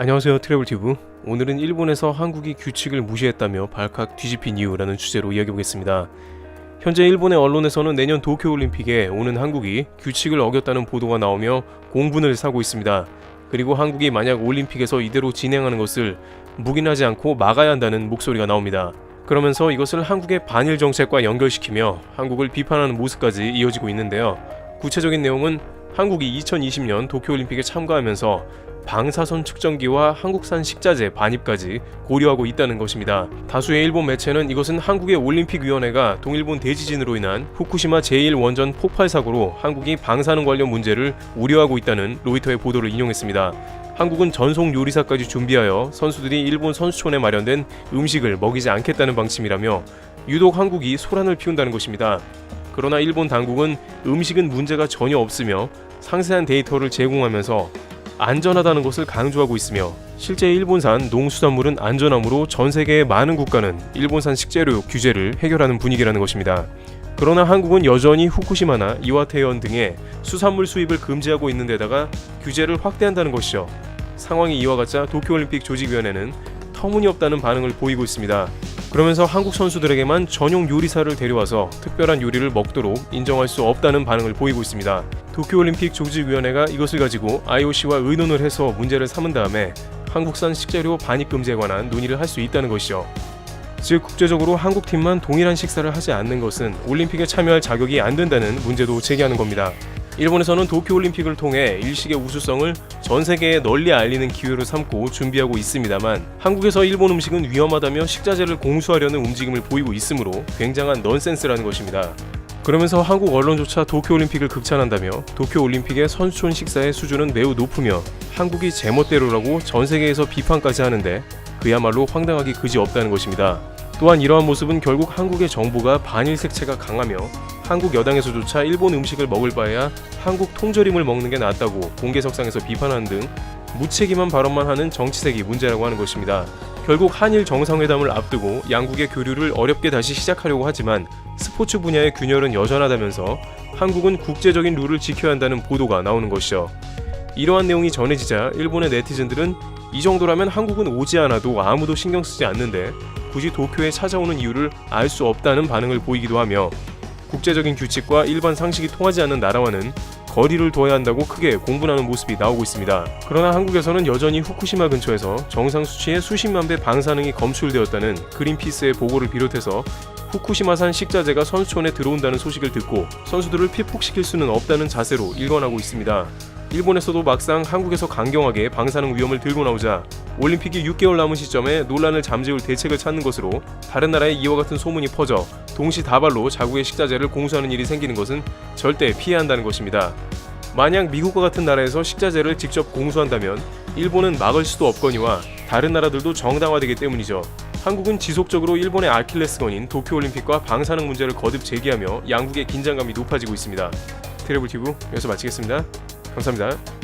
안녕하세요 트래블튜브. 오늘은 일본에서 한국이 규칙을 무시했다며 발칵 뒤집힌 이유라는 주제로 이야기해보겠습니다. 현재 일본의 언론에서는 내년 도쿄올림픽에 오는 한국이 규칙을 어겼다는 보도가 나오며 공분을 사고 있습니다. 그리고 한국이 만약 올림픽에서 이대로 진행하는 것을 묵인하지 않고 막아야 한다는 목소리가 나옵니다. 그러면서 이것을 한국의 반일 정책과 연결시키며 한국을 비판하는 모습까지 이어지고 있는데요. 구체적인 내용은 한국이 2020년 도쿄올림픽에 참가하면서 방사선 측정기와 한국산 식자재 반입까지 고려하고 있다는 것입니다. 다수의 일본 매체는 이것은 한국의 올림픽위원회가 동일본 대지진으로 인한 후쿠시마 제1원전 폭발 사고로 한국이 방사능 관련 문제를 우려하고 있다는 로이터의 보도를 인용했습니다. 한국은 전속 요리사까지 준비하여 선수들이 일본 선수촌에 마련된 음식을 먹이지 않겠다는 방침이라며 유독 한국이 소란을 피운다는 것입니다. 그러나 일본 당국은 음식은 문제가 전혀 없으며 상세한 데이터를 제공하면서 안전하다는 것을 강조하고 있으며 실제 일본산 농수산물은 안전하므로 전 세계의 많은 국가는 일본산 식재료 규제를 해결하는 분위기라는 것입니다. 그러나 한국은 여전히 후쿠시마나 이와테현 등의 수산물 수입을 금지하고 있는 데다가 규제를 확대한다는 것이죠. 상황이 이와 같자 도쿄올림픽 조직위원회는 터무니없다는 반응을 보이고 있습니다. 그러면서 한국 선수들에게만 전용 요리사를 데려와서 특별한 요리를 먹도록 인정할 수 없다는 반응을 보이고 있습니다. 도쿄올림픽 조직위원회가 이것을 가지고 IOC와 의논을 해서 문제를 삼은 다음에 한국산 식재료 반입 금지에 관한 논의를 할 수 있다는 것이죠. 즉 국제적으로 한국 팀만 동일한 식사를 하지 않는 것은 올림픽에 참여할 자격이 안 된다는 문제도 제기하는 겁니다. 일본에서는 도쿄올림픽을 통해 일식의 우수성을 전 세계에 널리 알리는 기회로 삼고 준비하고 있습니다만 한국에서 일본 음식은 위험하다며 식자재를 공수하려는 움직임을 보이고 있으므로 굉장한 넌센스라는 것입니다. 그러면서 한국 언론조차 도쿄올림픽을 극찬한다며 도쿄올림픽의 선수촌 식사의 수준은 매우 높으며 한국이 제멋대로라고 전 세계에서 비판까지 하는데 그야말로 황당하기 그지 없다는 것입니다. 또한 이러한 모습은 결국 한국의 정부가 반일 색채가 강하며 한국 여당에서조차 일본 음식을 먹을 바에야 한국 통조림을 먹는 게 낫다고 공개석상에서 비판하는 등 무책임한 발언만 하는 정치색이 문제라고 하는 것입니다. 결국 한일 정상회담을 앞두고 양국의 교류를 어렵게 다시 시작하려고 하지만 스포츠 분야의 균열은 여전하다면서 한국은 국제적인 룰을 지켜야 한다는 보도가 나오는 것이죠. 이러한 내용이 전해지자 일본의 네티즌들은 이 정도라면 한국은 오지 않아도 아무도 신경 쓰지 않는데 굳이 도쿄에 찾아오는 이유를 알 수 없다는 반응을 보이기도 하며 국제적인 규칙과 일반 상식이 통하지 않는 나라와는 거리를 둬야 한다고 크게 공분하는 모습이 나오고 있습니다. 그러나 한국에서는 여전히 후쿠시마 근처에서 정상 수치의 수십만 배 방사능이 검출되었다는 그린피스의 보고를 비롯해서 후쿠시마산 식자재가 선수촌에 들어온다는 소식을 듣고 선수들을 피폭시킬 수는 없다는 자세로 일관하고 있습니다. 일본에서도 막상 한국에서 강경하게 방사능 위험을 들고 나오자 올림픽이 6개월 남은 시점에 논란을 잠재울 대책을 찾는 것으로 다른 나라에 이와 같은 소문이 퍼져 동시다발로 자국의 식자재를 공수하는 일이 생기는 것은 절대 피해야 한다는 것입니다. 만약 미국과 같은 나라에서 식자재를 직접 공수한다면 일본은 막을 수도 없거니와 다른 나라들도 정당화되기 때문이죠. 한국은 지속적으로 일본의 아킬레스건인 도쿄올림픽과 방사능 문제를 거듭 제기하며 양국의 긴장감이 높아지고 있습니다. 트래블 튜브 여기서 마치겠습니다. 감사합니다.